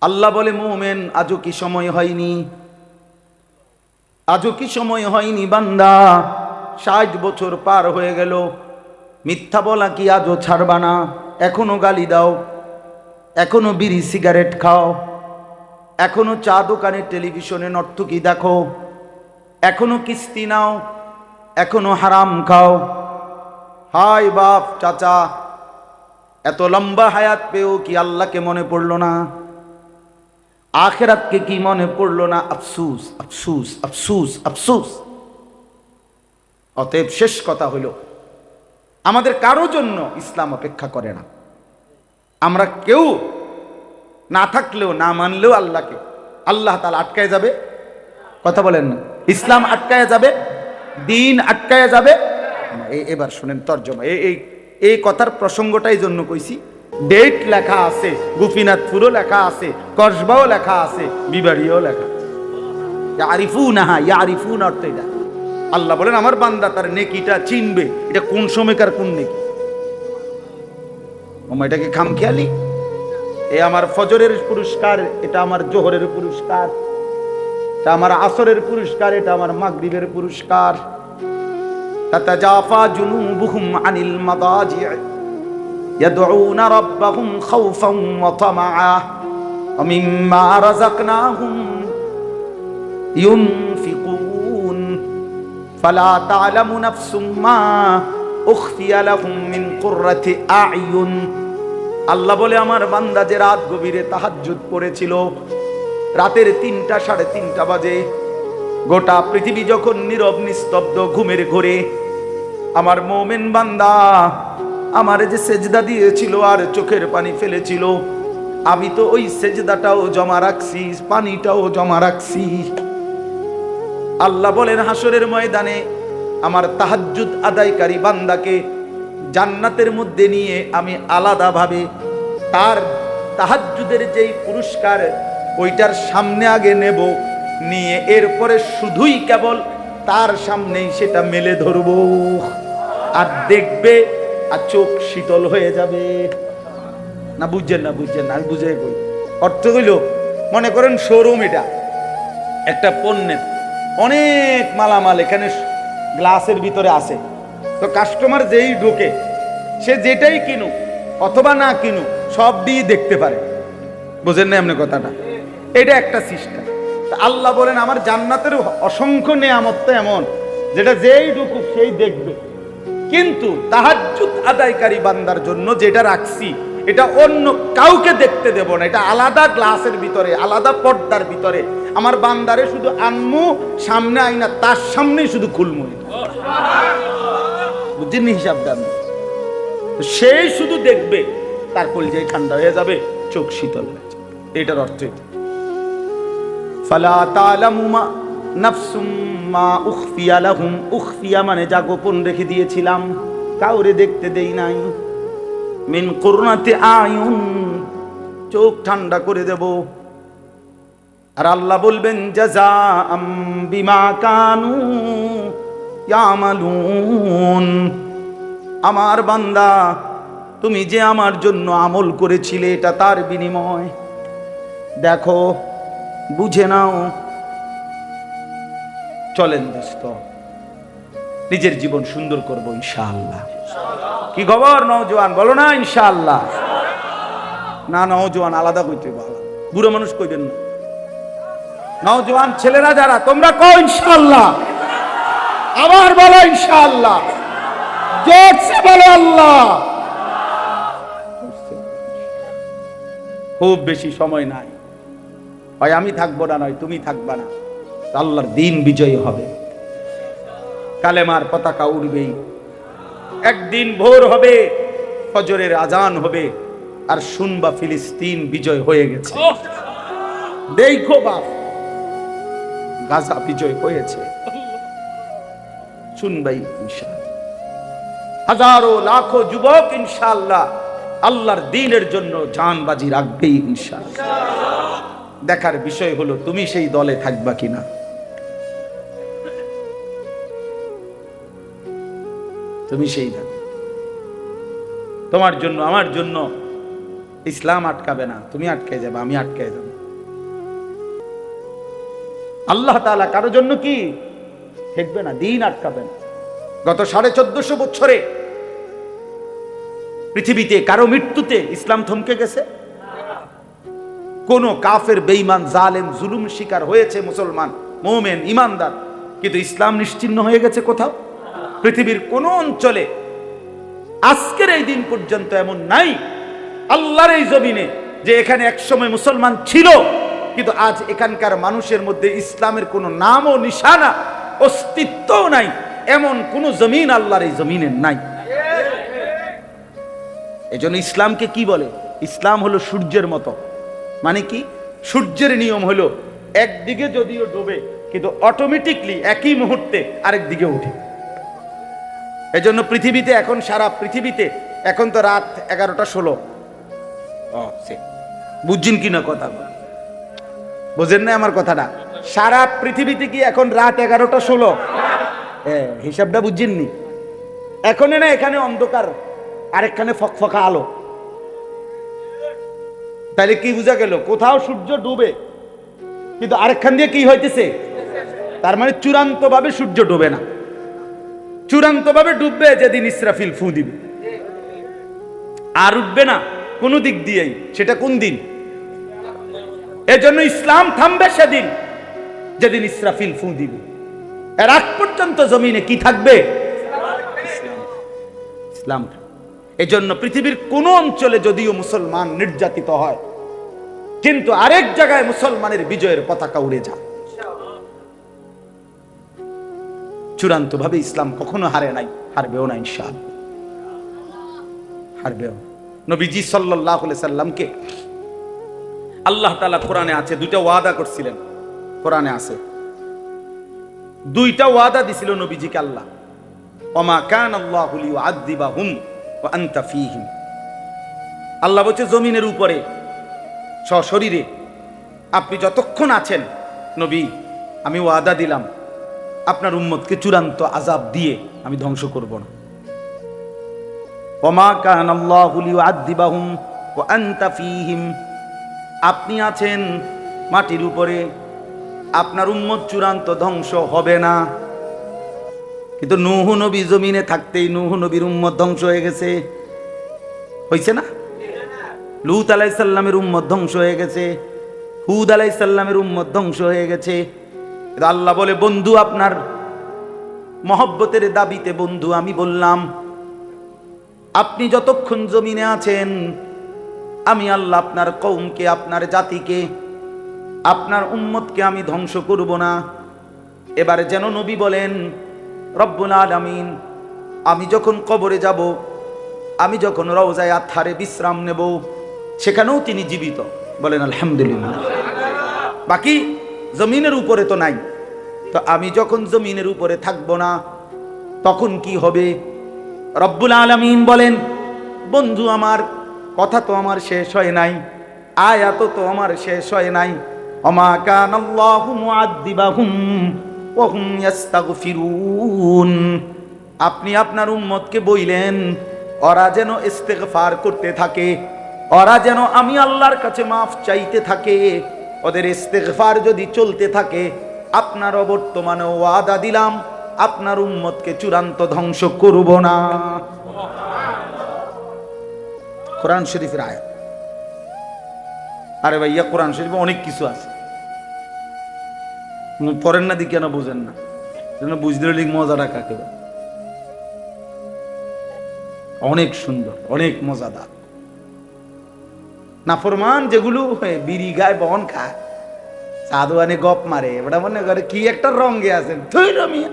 আল্লাহ বলে, মোমেন, আজও কি সময় হয়নি? আজও কি সময় হয়নি, বান্দা? ষাট বছর পার হয়ে গেল। মিথ্যা বলা কি আজও ছাড়বা না? এখনও গালি দাও। এখনও বিড়ি সিগারেট খাও। এখনও চা দোকানে, টেলিভিশনে নর্তকী দেখো। এখনও কিস্তি নাও। এখনও হারাম খাও। হাই বাপ, চাচা! এত লম্বা হায়াত পেয়েও কি আল্লাহকে মনে পড়ল না? আখেরাতকে কি মনে পড়ল না? আফসুস আফসুস আফসুস আফসুস। অতএব শেষ কথা হইল আমাদের কারও জন্য ইসলাম অপেক্ষা করে না। আমরা কেউ না থাকলেও, না মানলেও আল্লাহকে, আল্লাহ তালা আটকায় যাবে। কথা বলেন না। ইসলাম আটকায় যাবে, দিন আটকায় যাবে। এবার শুনেন তর্জমা এই এই কথার প্রসঙ্গটাই জন্য কইছি ডেট লেখা আছে গোপীনাথপুরও লেখা আছে, কসবাও লেখা আছে, বিবাড়িও লেখা আরিফু নাহা ইয়া আরিফু অর্থ এটা। আল্লাহ বলেন, আমার বান্দা তার নেকিটা চিনবে, এটা কোন সময়কার, কোন নেকি? ওমা, এটা কি খামখেয়ালি? এ আমার ফজরের পুরস্কার, এটা আমার জোহরের পুরস্কার। এটা আমার আসরের পুরস্কার, এটা আমার মাগরিবের পুরস্কার। তাতাজাফা জুনুবুহুম আনিল মাদাজি' يدعون ربهم خوفا وطمعا ومما رزقناهم ينفقون فلا تعلم نفس ما أخفي لهم من قرة أعين আল্লাহ বলে আমার বান্দা যে রাত গভীরে তাহাজ্জুদ পড়েছিল রাতের তিনটা সাড়ে তিনটা বাজে গোটা পৃথিবী যখন নীরব নিস্তব্ধ ঘুমের ঘোরে আমার মোমেন বান্দা আমার যে সেজদা দিয়েছিল আর চোখের পানি ফেলেছিল, আমি তো ওই সেজদাটাও জমা রাখছি, পানিটাও জমা রাখছি। আল্লাহ বলেন হাসরের ময়দানে আমার তাহাজ্জুদ আদায়কারী বান্দাকে জান্নাতের মধ্যে নিয়ে আমি আলাদাভাবে তার তাহাজ্জুদের যেই পুরস্কার, ওইটার সামনে আগে নেব, নিয়ে এরপরে শুধুই কেবল তার সামনেই সেটা মেলে ধরব। আর দেখবে আর চোখ শীতল হয়ে যাবে। না বুঝছেন না বুঝছেন, না বুঝে বলি অর্থ হইল, মনে করেন শোরুম এটা। একটা পণ্যের অনেক মালামাল এখানে গ্লাসের ভিতরে আছে। তো কাস্টমার যেই ঢোকে, সে যেটাই কিনুক, অথবা না কিনুক সব দিয়ে দেখতে পারে। বুঝেন না এমনি কথাটা? এটা একটা সিস্টেম। আল্লাহ বলেন, আমার জান্নাতের অসংখ্য নেয়ামত এমন, যেটা যেই ঢুকুক, সেই দেখবে। কিন্তু তাহাজ্জুদ আদায়কারী বান্দার জন্য যেটা রাখছি, এটা অন্য কাউকে দেখতে দেব না। এটা আলাদা গ্লাসের ভিতরে, আলাদা পর্দার ভিতরে। আমার বান্দারে শুধু আনমু সামনে আইনা তার সামনেই শুধু খুলমু এটা। বুঝছেন হিসাব দাম সেই শুধু দেখবে, তার কলজাই ঠান্ডা হয়ে যাবে, চোখ শীতল হয়ে যাবে। এটার অর্থ ফালা তালামু মা নাফসুম মা উখফিয়া লাহুম। উখফিয়া মানে যা গোপন রেখে দিয়েছিলাম, কাউরে দেখতে দেই নাই। মিন করুণাতে আয়ুন, চোখ ঠান্ডা করে দেব। আর আল্লাহ বলবেন জাজা বিমা কানু ইয়ামালুন। আমার বান্দা, তুমি যে আমার জন্য আমল করেছিলে, এটা তার বিনিময়। দেখো, বুঝে নাও চলেন দোস্ত, নিজের জীবন সুন্দর করব ইনশাআল্লাহ। কি খবর নওজোয়ান? বলো না ইনশাআল্লাহ। না নওজোয়ান, আলাদা কইতে বলো বুড়ো মানুষ কইবেন না। নওজোয়ান ছেলেরা যারা, তোমরা কও ইনশাআল্লাহ। আবার বলো ইনশাআল্লাহ। জোরসে বলো আল্লাহ। খুব বেশি সময় নাই। হয় আমি থাকব না, নয় তুমি থাকবা না। আল্লাহর দিন বিজয়ী হবে। কালেমার পতাকা উড়বেই একদিন ভোর হবে, ফজরের আজান হবে, আর শুনবা ফিলিস্তিন বিজয় হয়ে গেছে। দেখো বাপ, গাজা বিজয় হয়েছে। শুনবাই ইনশাআল্লাহ। হাজারো, লাখো যুবক ইনশাআল্লাহ আল্লাহর দিনের জন্য জানবাজি রাখবেই ইনশাআল্লাহ। দেখার বিষয় হলো, তুমি সেই দলে থাকবা কিনা? তুমি সেই থাকবে তোমার জন্য, আমার জন্য ইসলাম আটকাবে না। তুমি আটকে যাবে, আমি আটকে যাব। আল্লাহ তাআলা কারোর জন্য কি ঠেকবে না, দিন আটকাবে না। গত সাড়ে চোদ্দশো বছরে পৃথিবীতে কারও মৃত্যুতে ইসলাম থমকে গেছে। কোন কাফের, বেঈমান, জালেম, জুলুম শিকার হয়েছে মুসলমান, মোমেন ইমানদার কিন্তু ইসলাম নিশ্চিহ্ন হয়ে গেছে কোথাও? পৃথিবীর কোন অঞ্চলে আজকের এই দিন পর্যন্ত এমন নাই। আল্লাহর এই জমিনে যে এখানে একসময় মুসলমান ছিল, কিন্তু আজ এখানকার মানুষের মধ্যে ইসলামের কোনো নাম ও নিশানা, অস্তিত্বও নাই। এমন কোন জমিন আল্লাহর এই জমিনের নাই। এজন্য ইসলামকে কি বলে? ইসলাম হলো সূর্যের মতো। মানে কি? সূর্যের নিয়ম হলো একদিকে যদিও ডোবে কিন্তু অটোমেটিকলি একই মুহূর্তে আরেক দিকে উঠে এজন্য পৃথিবীতে এখন সারা পৃথিবীতে এখন তো রাত এগারোটা ষোলো। বুঝছেন কি না কথা? বোঝেন না আমার কথাটা? সারা পৃথিবীতে কি এখন রাত এগারোটা ষোলো? হ্যাঁ হিসাবটা বুঝছেননি এখন না এখানে অন্ধকার আরেকখানে ফকফকা আলো। তাহলে কি বোঝা গেল? কোথাও সূর্য ডুবে, কিন্তু আরেকখান দিয়ে কি হইতেছে? তার মানে চূড়ান্ত ভাবে সূর্য ডুবে না। চূড়ান্ত ভাবে ডুববে যেদিন ইসরাফিল ফু দিবে। আর উঠবে না কোনো দিক দিয়েই, সেটা কোন দিন? এজন্য ইসলাম থামবে সেদিন, যেদিন ইসরাফিল ফু দিবে। এর আগ পর্যন্ত জমিনে কি থাকবে? ইসলাম। এজন্য পৃথিবীর কোন অঞ্চলে যদিও মুসলমান নির্যাতিত হয়, কিন্তু আরেক জায়গায় মুসলমানের বিজয়ের পতাকা উড়ে যায়। চূড়ান্ত ভাবে ইসলাম কখনো হারে নাই, হারবেও না ইনশাল হারবেও। নবীজি সাল্লাহ সাল্লামকে আল্লাহ তালা কোরআনে আছে, দুইটা ওয়াদা করছিলেন। কোরআনে আছে, দুইটা ওয়াদা দিছিল নবীজিকে আল্লাহ। ওমা কান আল্লাহ আদিবা হুম ও আল্লাহ বলছে, জমিনের উপরে, সশরীরে আপনি যতক্ষণ আছেন, নবী, আমি ওয়াদা দিলাম, আপনার উম্মতকে চূড়ান্ত আজাব দিয়ে আমি ধ্বংস করব না। ও ফিহিম। আপনি আছেন মাটির উপরে, আপনার উম্মত চূড়ান্ত ধ্বংস হবে না। কিন্তু নুহু নবী জমিনে থাকতেই নুহু নবীর উম্মত ধ্বংস হয়ে গেছে। হয়েছে না? লুত আলাইসাল্লামের উম্মত ধ্বংস হয়ে গেছে। হুদ আলাইসাল্লামের উম্মত ধ্বংস হয়ে গেছে। আল্লাহ বলে, বন্ধু, আপনার মহব্বতের দাবিতে বন্ধু, আমি বললাম, আপনি যতক্ষণ জমিনে আছেন, আমি আল্লাহ আপনার কৌমকে আপনার জাতিকে, আপনার উম্মতকে আমি ধ্বংস করব না। এবারে যেন নবী বলেন রব্বুল আলামিন, আমি যখন কবরে যাব, আমি যখন রওজায় আথারে বিশ্রাম নেব, সেখানেও তিনি জীবিত। বলেন, আলহামদুলিল্লাহ। বাকি জমিনের উপরে তো নাই। তো আমি যখন জমিনের উপরে থাকব না, তখন কি হবে? রব্বুল আলামিন বলেন, বন্ধু, আমার কথা তো আমার শেষ হয় নাই, আয়াত তো আমার শেষ হয় নাই। অমা কান আল্লাহু আপনি আপনার উম্মতকে বইলেন, ওরা যেন ইস্তেগফার করতে থাকে, ওরা যেন আমি আল্লাহর কাছে মাফ চাইতে থাকে, ওদের ইস্তেগফার যদি চলতে থাকে, আপনার অবর্তমানে ওয়াদা দিলাম, আপনার উম্মতকে চূড়ান্ত ধ্বংস করব না। কোরআন শরীফের আয়াত। আরে ভাইয়া, কোরআন শরীফে অনেক কিছু আছে। পড়েন না দিকে কেন বোঝেন না। যেন বুঝতে হলে মজাটা কাকে। অনেক সুন্দর, অনেক মজাদার। নাফরমান যেগুলো বিড়ি গায়ে বন খায়, সাধুয়ানে গপ মারে ওটা মনে করে কি একটা রঙে আছেন। থই রমিয়া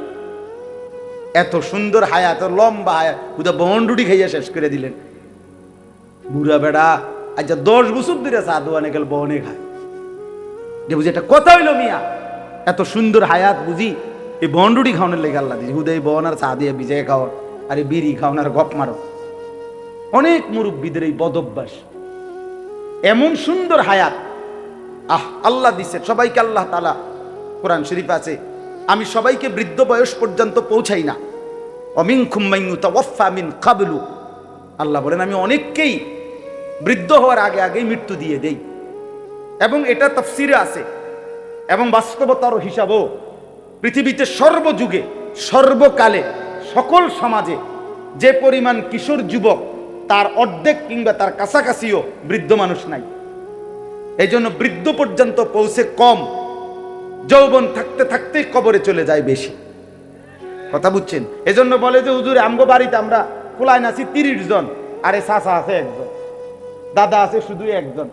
এত সুন্দর হায়া এত লম্বা হায়া উদা রুটি খাইয়া শেষ করে দিলেন। বুড়া বেড়া আচ্ছা দশ বছর ধরে সাধুয়ানে গেল বনে খায়। যে বুঝি এটা কথা হইল মিয়া? এত সুন্দর হায়াত বুঝি, এই বন্ডুটি খাওয়ানোর লেগে আল্লাহ দিয়েছে। হুদয় বন আর চা দিয়ে বিজয় খাওয়া আর এই বিড়ি খাওয়ান আর গপ মারো। অনেক মুরব্বীদের এই বদভ্যাস। এমন সুন্দর হায়াত। আহ, আল্লাহ দিছে সবাইকে আল্লাহ তালা কোরআন শরীফ আছে, আমি সবাইকে বৃদ্ধ বয়স পর্যন্ত পৌঁছাই না। অমিন খুম্মাইনু তাওয়াফা মিন কাবলু। আল্লাহ বলেন, আমি অনেককেই বৃদ্ধ হওয়ার আগে আগেই মৃত্যু দিয়ে দেই। এবং এটা তফসিরে আছে। এবং বাস্তবতার হিসাবও পৃথিবীতে সর্বযুগে, সর্বকালে সকল সমাজে যে পরিমাণ কিশোর যুবক, তার অর্ধেক কিংবা তার কাছাকাছিও বৃদ্ধ মানুষ নাই। এই জন্য বৃদ্ধ পর্যন্ত পৌঁছে কম, যৌবন থাকতে থাকতেই কবরে চলে যায় বেশি। কথা বুঝছেন? এজন্য বলে যে, হুজুর, আমগো বাড়িতে আমরা কুলায় নাছি তিরিশ জন, আরে চাচা আছে একজন, দাদা আছে শুধু একজন।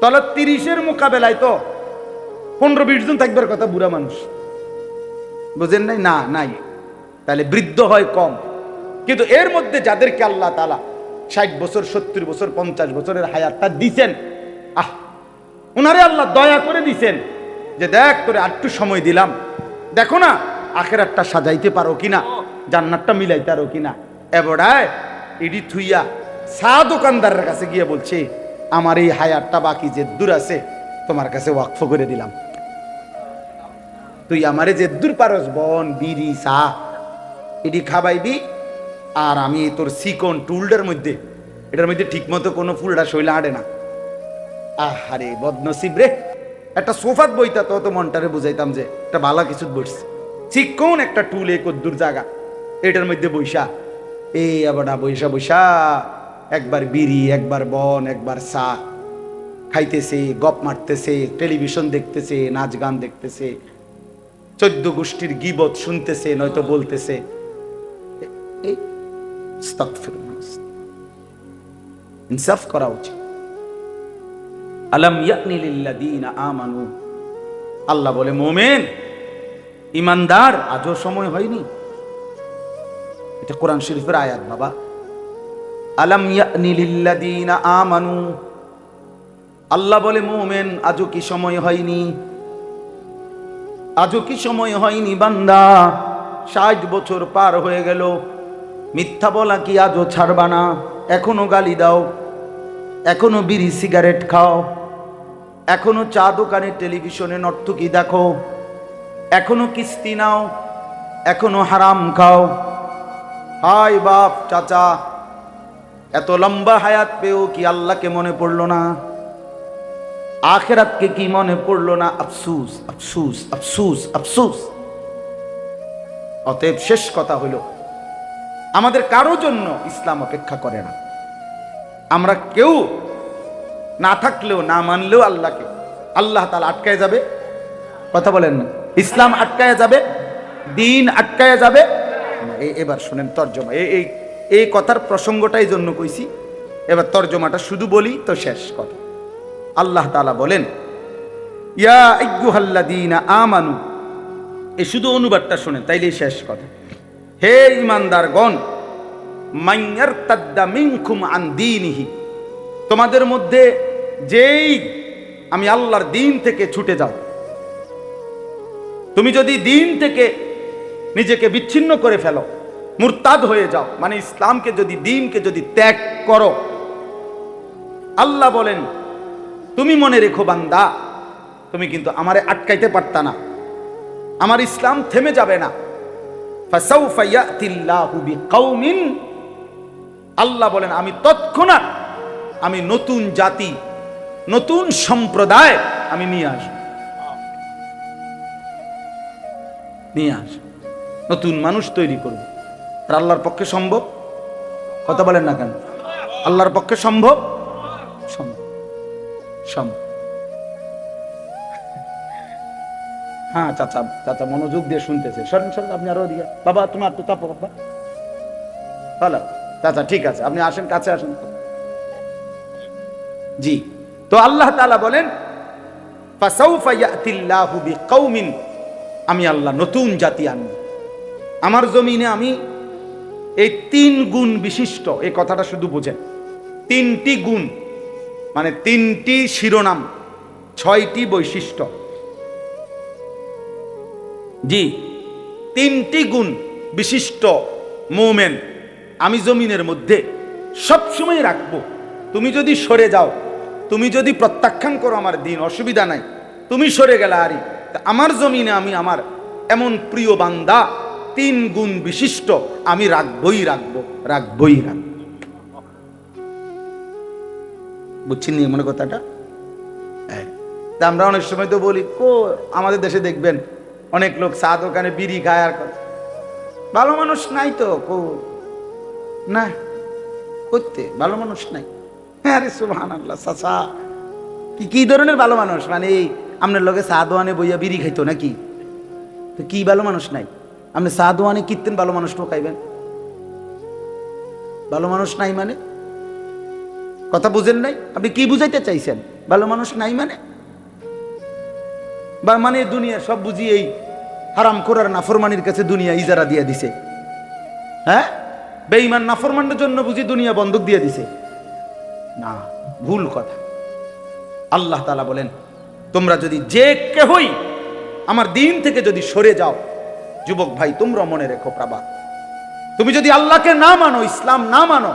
তাহলে তিরিশের মোকাবেলায় তো পনেরো বিশ জন থাকবার কথা, বুড়া মানুষ। বুঝেন নাই? না, নাই। তাহলে বৃদ্ধ হয় কম। কিন্তু এর মধ্যে যাদেরকে আল্লাহ তালা ষাট বছর, সত্তর বছর, পঞ্চাশ বছরের হায়াতটা দিছেন, আহ ওনারে আল্লাহ দয়া করে দিছেন যে দেখ তোরে আটটু সময় দিলাম। দেখো না, আখেরাতটা সাজাইতে পারো কিনা, জান্নাতটা মিলাইতে পারো কিনা। এবারায় ইডি থুইয়া, চা দোকানদারের কাছে গিয়ে বলছে, আমার এই হায়ারটা বাকি যে দূর আছে তোমার কাছে ওয়াকফ করে দিলাম। তুই আমারে যে দূর পারস, বন, বিড়ি, চা, এটি খাবাইবি, আর আমি তোর সিকন টুলটার মধ্যে, এটার মধ্যে ঠিক মতো কোনো ফুলটা শৈলা আড়ে না। আহারে বদনসিব রে, একটা সোফাত বইতা তো মনটারে বুঝাইতাম যে, একটা ভালো কিছু বসছে চিকন একটা টুল এ কদ্দুর জায়গা এটার মধ্যে বৈশা এই আবার বৈশা বৈশা একবার বিড়ি, একবার বন, একবার চা খাইতেছে, গপ মারতেছে টেলিভিশন দেখতেছে, নাচ গান দেখতেছে, চোদ্দ গোষ্ঠীর গিবত শুনতেছে, নয়তো বলতেছে। ইনসাফ করা উচিত। আলম ইয়াকনি আমানু। আল্লাহ বলে, মোমেন, ইমানদার, আজও সময় হয়নি। এটা কোরআন শরীফের আয়াত, বাবা। আলম ইয়াকনি লিল্লাযীনা আমানু। আল্লাহ বলে, মোমেন, আজও কি সময় হয়নি? আজও কি সময় হয়নি, বান্দা? ষাট বছর পার হয়ে গেল। মিথ্যা বলা কি আজও ছাড়বা না? এখনও গালি দাও। এখনও বিড়ি সিগারেট খাও। এখনও চা দোকানে টেলিভিশনে নর্তকী দেখো। এখনও কিস্তি নাও। এখনও হারাম খাও। হাই বাপ, চাচা! এত লম্বা হায়াত পেয়েও কি আল্লাহকে মনে পড়ল না? আখেরাতকে কি মনে পড়ল না? আফসুস আফসুস আফসুস আফসুস। অতএব শেষ কথা হলো, আমাদের কারও জন্য ইসলাম অপেক্ষা করে না। আমরা কেউ না থাকলেও, না মানলেও আল্লাহকে, আল্লাহ তালা আটকায় যাবে। কথা বলেন না। ইসলাম আটকায় যাবে, দিন আটকায় যাবে। এবার শুনেন তর্জমা। এই এই কথার প্রসঙ্গটাই জন্য কইছি। এবার তর্জমাটা শুধু বলি, তো শেষ কথা। আল্লাহ তালা বলেন, ইয়া আমানু। এই শুধু অনুবাদটা শুনেন, তাইলেই শেষ কথা। হে ইমানদারগণ মাইয়ার তাদ্দা মিনকুম আন দীনিহি। তোমাদের মধ্যে যেই আমি আল্লাহর দিন থেকে ছুটে যাও, তুমি যদি দিন থেকে নিজেকে বিচ্ছিন্ন করে ফেলো, মুরতাদ হয়ে যাও মানে ইসলামকে যদি, দিনকে যদি ত্যাগ করো, আল্লাহ বলেন তুমি মনে রেখো বান্দা, তুমি কিন্তু আমারে আটকাইতে পারতা না। আমার ইসলাম থেমে যাবে না। আল্লাহ বলেন, আমি তৎক্ষণাৎ আমি নতুন জাতি, নতুন সম্প্রদায় আমি নিয়ে আসব। নিয়ে আস নতুন মানুষ তৈরি করব। আর আল্লাহর পক্ষে সম্ভব? কথা বলেন না কেন? আল্লাহর পক্ষে সম্ভব? সম্ভব। সম্ভব হ্যাঁ চাচা চাচা মনোযোগ দিয়ে শুনতেছে। সরেন সরেন, আপনি আরও দিকে বাবা, তোমার তো তাপো বাবা ভালো চাচা, ঠিক আছে। আপনি আসেন, কাছে আসেন। জি। তো আল্লাহ তাআলা বলেন আমি আল্লাহ নতুন জাতি আনব। আমার জমিনে আমি এই তিন গুণ বিশিষ্ট, এই কথাটা শুধু বোঝেন। তিনটি গুণ। মানে তিনটি শিরোনাম, ছয়টি বৈশিষ্ট্য। জি, তিনটি গুণ বিশিষ্ট মোমেন আমি জমিনের মধ্যে সবসময় রাখব। তুমি যদি সরে যাও, তুমি যদি প্রত্যাখ্যান করো আমার দিন, অসুবিধা নাই। তুমি সরে গেলে আরি। আমার জমিনে আমি আমার এমন প্রিয় বান্দা, তিন গুণ বিশিষ্ট আমি রাখবই রাখব রাখবই রাখব। বুঝছেন নি, মনে কথাটা? হ্যাঁ। তা আমরা অনেক সময় তো বলি কো আমাদের দেশে দেখবেন, অনেক লোক চা দোকানে বিড়ি খায় আর কথা। ভালো মানুষ নাই তো কো না করতে ভালো মানুষ নাই। আরে সুবহান আল্লাহ চাচা কি কি ধরনের ভালো মানুষ? মানে এই আপনার লগে চা দোয়ানে বইয়া বিড়ি খাইতো নাকি? তো কি ভালো মানুষ নাই? আপনি চা দোয়ানে কীর্তেন ভালো মানুষ ঠকাইবেন? ভালো মানুষ নাই মানে? কথা বুঝেন নাই? আপনি কি বুঝাইতে চাইছেন? ভালো মানুষ নাই মানে? বা মানে দুনিয়া সব বুঝি এই হারাম করার নাফরমানির কাছে দুনিয়া ইজারা দিয়ে দিছে। হ্যাঁ? বেঈমান নাফরমানের জন্য বুঝি দুনিয়া বন্ধক দিয়ে দিছে। না, ভুল কথা। আল্লাহ তালা বলেন, তোমরা যদি যে কেহই আমার দিন থেকে যদি সরে যাও, যুবক ভাই, তোমরা মনে রেখো প্রাবা তুমি যদি আল্লাহকে না মানো, ইসলাম না মানো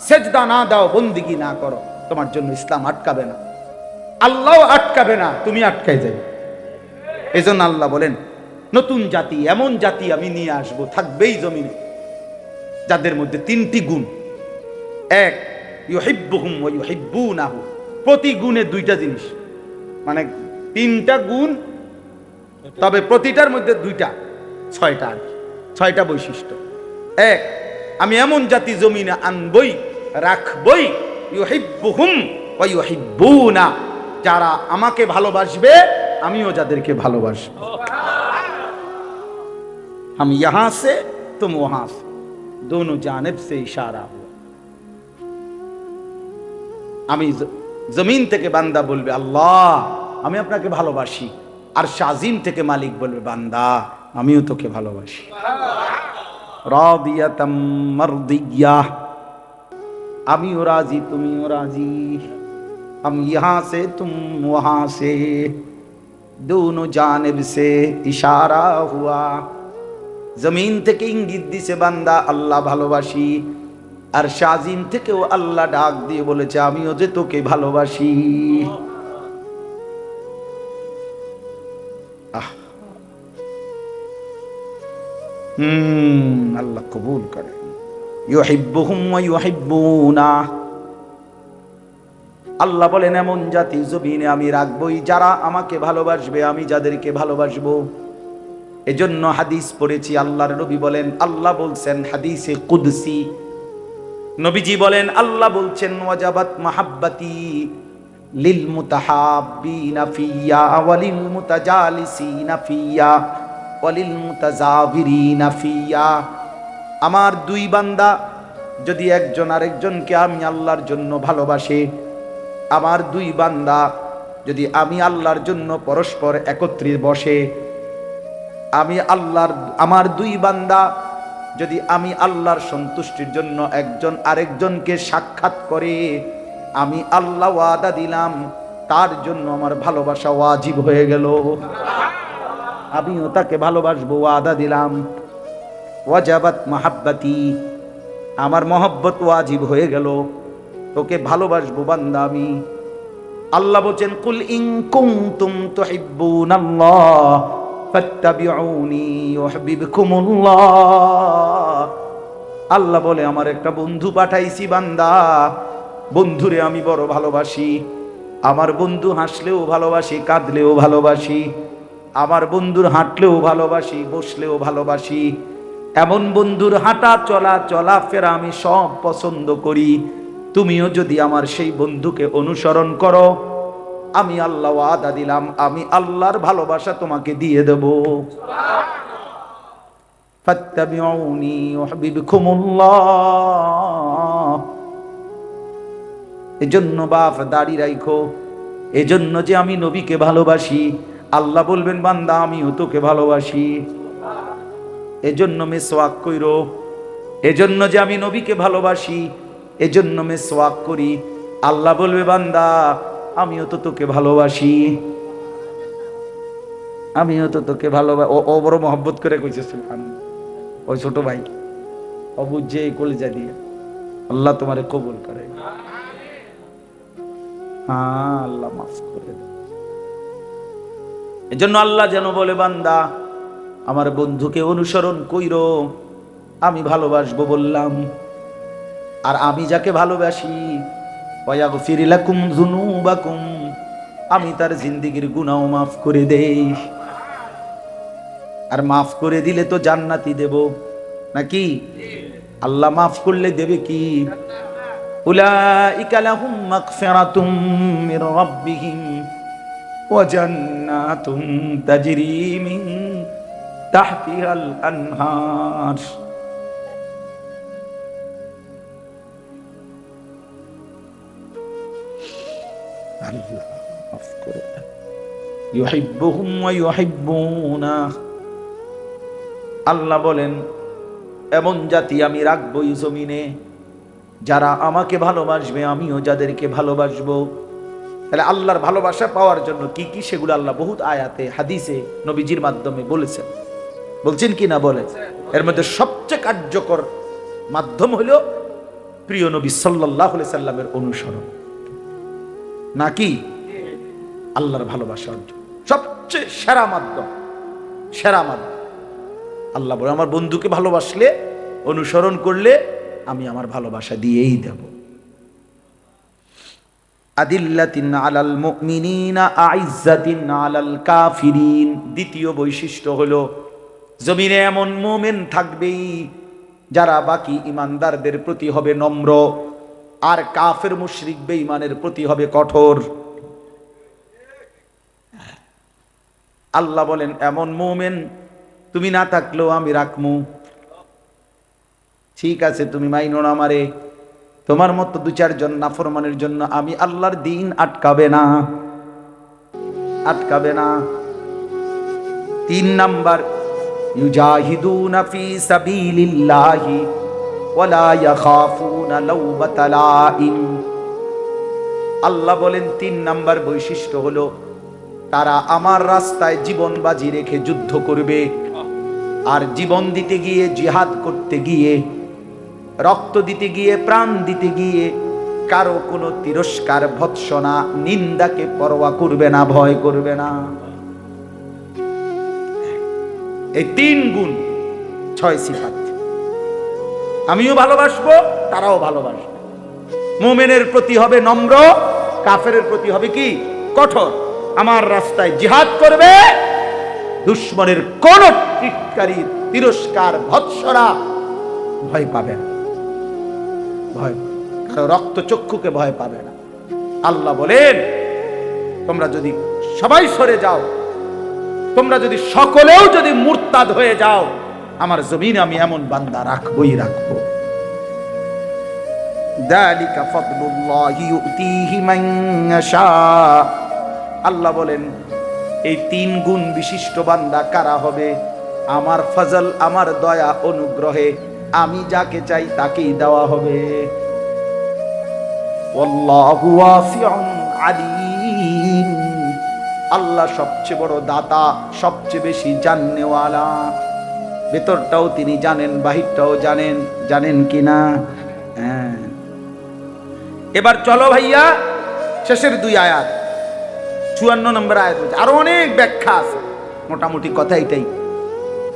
সেজদা না দাও, বন্দিগি না করো। তোমার জন্য ইসলাম আটকাবে না। আল্লাহ আটকাবে না, তুমি আটকাই যাবে। এই জন্য আল্লাহ বলেন, নতুন জাতি, এমন জাতি আমি নিয়ে আসব, থাকবেই জমিনে। যাদের মধ্যে তিনটি গুণ। এক প্রতি গুণে দুইটা জিনিস। মানে তিনটা গুণ, তবে প্রতিটার মধ্যে দুইটা, ছয়টা আর ছয়টা বৈশিষ্ট্য। এক আমি এমন জাতি জমিনে আনবই রাখবই ইউহিব্বুহুম ওয়া ইউহিব্বুনা যারা আমাকে ভালোবাসবে আমিও যাদেরকে ভালোবাসবো हम यहां से तुम वहां से दोनों जानब से इशारा हुआ আমি জ- জমিন থেকে বান্দা বলবে আল্লাহ আমি আপনাকে ভালোবাসি আর শাজিম থেকে মালিক বলবে বান্দা আমিও তোকে ভালোবাসি রাদিয়াতাম মারদিয়া আমিও রাজি তুমিও রাজি हम यहाँ से तुम वहां से दोनों जानब से इशारा हुआ জমিন থেকে ইঙ্গিত দিছে বান্দা আল্লাহ ভালোবাসি আর শাজিম থেকেও আল্লাহ ডাক দিয়ে বলেছে আমিও যে তোকে ভালোবাসি আল্লাহ কবুল করে। আল্লাহ বলেন, এমন জাতি জমিনে আমি রাখবই, যারা আমাকে ভালোবাসবে, আমি যাদেরকে ভালোবাসবো। এজন্য হাদিস পড়েছি, আল্লাহর নবী বলেন, আল্লাহ বলছেন হাদিসে কুদসি। নবীজি বলেন, আল্লাহ বলছেন, ওয়াজাবাত মাহাব্বাতি লিল মুতাহাব্বিনা ফিয়া ওয়ালিল মুতাজালিসিনা ফিয়া। ফিয়া। আমার দুই বান্দা, যদি একজন আরেকজনকে আমি আল্লাহর জন্য ভালোবাসে, আমার দুই বান্দা, যদি আমি আল্লাহর জন্য পরস্পর একত্রে বসে, আমি আল্লাহর, আমার দুই বান্দা, যদি আমি আল্লাহর সন্তুষ্টির জন্য একজন আরেকজনকে সাক্ষাৎ করে, আমি আল্লাহ ওয়াদা দিলাম, তার জন্য আমার ভালোবাসা ওয়াজিব হয়ে গেল। আমিও তাকে ভালোবাসবো, ওয়াদা দিলাম। ওয়াজাবাত মাহাব্বাতি, আমার মহব্বত ওয়াজিব হয়ে গেল। তোকে ভালোবাসবো বান্দা আমি। আল্লাহ বলছেন, কুল কুনতুম তুহিব্বুনাল্লাহ, ফাত্তাবিউনি ইউহিব্বুকুমুল্লাহ। আল্লাহ বলে, আমার একটা বন্ধু পাঠাইছি বান্দা, বন্ধুরে আমি বড় ভালোবাসি। আমার বন্ধু হাসলেও ভালোবাসি, কাঁদলেও ভালোবাসি। আমার বন্ধুর হাঁটলেও ভালোবাসি, বসলেও ভালোবাসি। এমন বন্ধুর হাঁটা, চলা চলা, ফেরা আমি সব পছন্দ করি। তুমিও যদি আমার সেই বন্ধুকে অনুসরণ করো, আমি আল্লাহ আদা দিলাম, আমি আল্লাহর ভালোবাসা তোমাকে দিয়ে দেব। এজন্য বাপ, দাড়ি রাইখো। এজন্য যে আমি নবীকে ভালোবাসি আল্লাহ বলবেন, বান্দা, আমিও তোকে ভালোবাসি। এজন্য মে মেসওয়াক কইরো। এজন্য যে আমি নবীকে ভালোবাসি, এজন্য মে মেসওয়াক করি। আল্লাহ বলবে, বান্দা, আমিও তো তোকে ভালোবাসি। আমিও তো তোকে ভালোবাসি ও বড় মহব্বত করে কইছে, সুবহান ওই ছোট ভাই এই কলিজা দিয়ে। আল্লাহ তোমারে কবুল করে। হ্যাঁ আল্লাহ মাফ করে। এজন্য আল্লাহ যেন বলে, বান্দা, আমার বন্ধুকে অনুসরণ কইরো, আমি ভালোবাসবো বললাম। আর আমি যাকে ভালোবাসি, ওয়াগফির লাকুম যুনুবাকুম, আমি তার জিন্দিগির গুনাও মাফ করে দেই। আর মাফ করে দিলে তো জান্নাতি দেব, নাকি? আল্লাহ মাফ করলে দেবে কি? উলাইকা লাহুম মাগফিরাতুম মির রাব্বিহিম। জান্নাতুম তাজরি মিন তাহতিহাল আনহার আল্লাহ, মাফ করে দেন। ইউহিব্বুহুম ওয়া ইউহিব্বুনাহ আল্লাহ বলেন, এমন জাতি আমি রাখব জমিনে। যারা আমাকে ভালোবাসবে, আমিও যাদেরকে ভালোবাসবো। তাহলে আল্লাহর ভালোবাসা পাওয়ার জন্য কি কি সেগুলো আল্লাহ বহুত আয়াতে, হাদিসে, নবীজির মাধ্যমে বলেছেন। বলছেন কি না বলে এর মধ্যে সবচেয়ে কার্যকর মাধ্যম হলো প্রিয় নবী সাল্লাহ সাল্লামের অনুসরণ। নাকি আল্লাহর ভালোবাসা অর্জন। সবচেয়ে সেরা মাধ্যম সেরা মাধ্যম। আল্লাহ বলে, আমার বন্ধুকে ভালোবাসলে, অনুসরণ করলে আমি আমার ভালোবাসা দিয়েই দেব। আলাল কাফিরিন। দ্বিতীয় বৈশিষ্ট্য হলো, জমিনে এমন মোমেন থাকবেই যারা বাকি ইমানদারদের প্রতি হবে নম্র, আর কাফের মুশরিক বেঈমানের প্রতি হবে কঠোর। আল্লাহ বলেন, এমন মোমেন তুমি না থাকলেও আমি রাখমু। ঠিক আছে, তুমি মাইনো না আমারে। তোমার মতো দু চারজন নাফরমানের জন্য আমি আল্লাহর দিন আটকাবে না। আটকাবে না। তিন নাম্বার, ইউজাহিদুনা ফি সাবিলিল্লাহি ওয়ালা ইয়াখাফুনা লাউমাতা আল্লাহ বলেন, তিন নাম্বার বৈশিষ্ট্য হলো, তারা আমার রাস্তায় জীবন বাজি রেখে যুদ্ধ করবে। আর জীবন দিতে গিয়ে, জিহাদ করতে গিয়ে রক্ত দিতে গিয়ে, প্রাণ দিতে গিয়ে কারও কোনো তিরস্কার, ভৎসনা, নিন্দাকে পরোয়া করবে না, ভয় করবে না। এই তিন গুণ ছয় সিফাত। আমিও ভালোবাসবো, তারাও ভালোবাসবে। মোমেনের প্রতি হবে নম্র কাফের প্রতি হবে কি? কঠোর। আমার রাস্তায় জিহাদ করবে, দুশ্মনের কোন তিরস্কার ভৎসরা ভয় পাবে না। ভয় রক্ত চক্ষুকে ভয় পাবে না। আল্লাহ বলেন, তোমরা যদি সবাই সরে যাও, তোমরা যদি সকলেও যদি মুরতাদ হয়ে যাও, আমার জমিন আমি এমন বান্দা রাখবই রাখব। আল্লাহ বলেন, এই তিন গুণ বিশিষ্ট বান্দা কারা হবে? আমার ফজল, আমার দয়া অনুগ্রহে আমি যাকে চাই তাকেই দেওয়া হবে। আল্লাহ সবচেয়ে বড় দাতা, সবচেয়ে বেশি জাননেওয়ালা। ভেতরটাও তিনি জানেন, বাহিরটাও জানেন জানেন কি না হ্যাঁ। এবার চলো ভাইয়া, শেষের দুই আয়াত। চুয়ান্ন নম্বর আয়াত আরও অনেক ব্যাখ্যা আছে। মোটামুটি কথা এটাই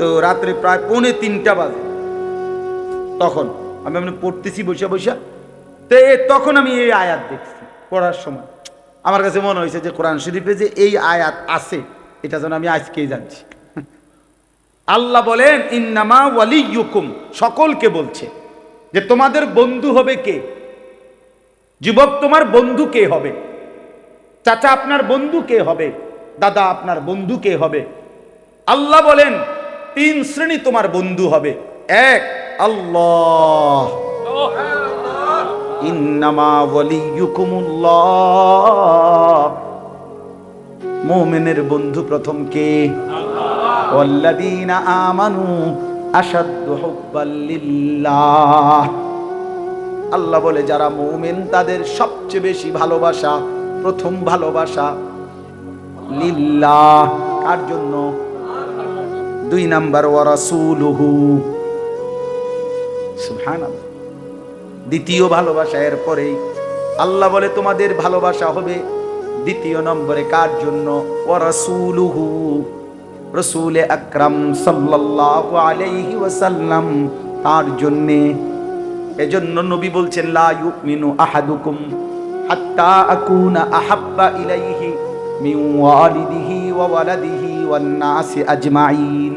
তো রাত্রে প্রায় পৌনে তিনটা বাজে। তখন আমি এমনি পড়তেছি, বসে বসে। তো তখন আমি এই আয়াত দেখছি পড়ার সময়। আমার কাছে মনে হয়েছে যে কোরআন শরীফে যে এই আয়াত আছে, এটা যেন আমি আজকেই জানছি। আল্লাহ বলেন, ইন্নামা ওয়ালিয়ুকুম সকলকে বলছে যে, তোমাদের বন্ধু হবে কে? যুবক তোমার বন্ধু কে হবে? চাচা আপনার বন্ধু কে হবে? দাদা আপনার বন্ধু কে হবে? আল্লাহ বলেন তিন শ্রেণি তোমার বন্ধু হবে। এক আল্লাহ। মুমিনের বন্ধু প্রথম কে? আমানু আল্লাহ বলে যারা মুমিন তাদের সবচেয়ে বেশি ভালোবাসা প্রথম ভালোবাসা লিল্লাহ। কার জন্য? দুই নাম্বার ওয়ারাসুলুহু সুবহানাল্লাহ। দ্বিতীয় ভালোবাসা এর পরেই আল্লাহ বলে, তোমাদের ভালোবাসা হবে দ্বিতীয় নম্বরে কার জন্য? ওয়ারাসুলুহু রসুলে আকরাম সাল্লাল্লাহু আলাইহি ওয়াসাল্লাম। তার জন্যে। এজন্য নবী বলছেন, লা ইউমিনু আহাদুকুম হাত্তা আকুনা আহাব্বা ইলাইহি। ওয়া ওয়ালাদিহি ওয়ান নাসি আজমাইন।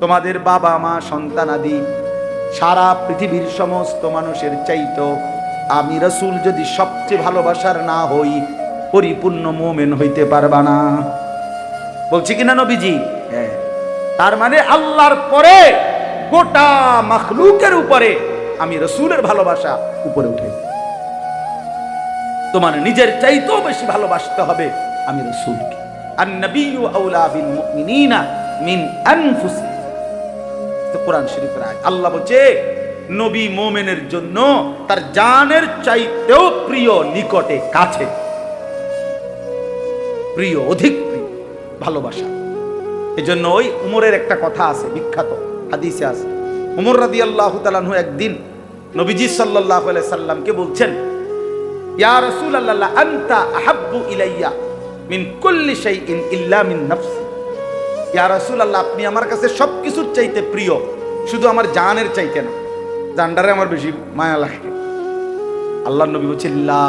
তোমাদের বাবা মা সন্তানাদি সারা পৃথিবীর সমস্ত মানুষের চাইতো আমি রসুল যদি সবচেয়ে ভালোবাসার না হই পরিপূর্ণ মোমেন হইতে পারবা না। বলছি কিনা নবীজি? হ্যাঁ। তার মানে আল্লাহর পরে গোটা মখলুকের উপরে আমি রসুলের ভালোবাসা উপরে উঠে। তোমার নিজের চাইতেও বেশি ভালোবাসতে হবে। আমি রসুলকে আর নবীউ আউলা বিল মুমিনিনা মিন আনফুসিহিম। তো কোরআন শরীফের আয়াত। আল্লাহ বলছে, নবী মোমেনের জন্য তার জানের চাইতেও প্রিয় নিকটে কাছে। প্রিয়, অধিক প্রিয়, ভালোবাসা। এজন্য ওই উমরের একটা কথা আছে, বিখ্যাত হাদিসে আছে। উমর রাদি আল্লাহ তালানহু একদিন নবীজি সাল্লাহ সাল্লামকে বলছেন, ইয়া রসুল আল্লাহ আন্তা আহাব্বু ইলাইয়া। মিন কুল্লি সেই ইন ইল্লা মিন নফসি। ইয়া রাসুল আল্লাহ আপনি আমার কাছে সব কিছুর চাইতে প্রিয়, শুধু আমার জানের চাইতে না। জানটারে আমার বেশি মায়া লাগে। আল্লাহ নবী বলছে লা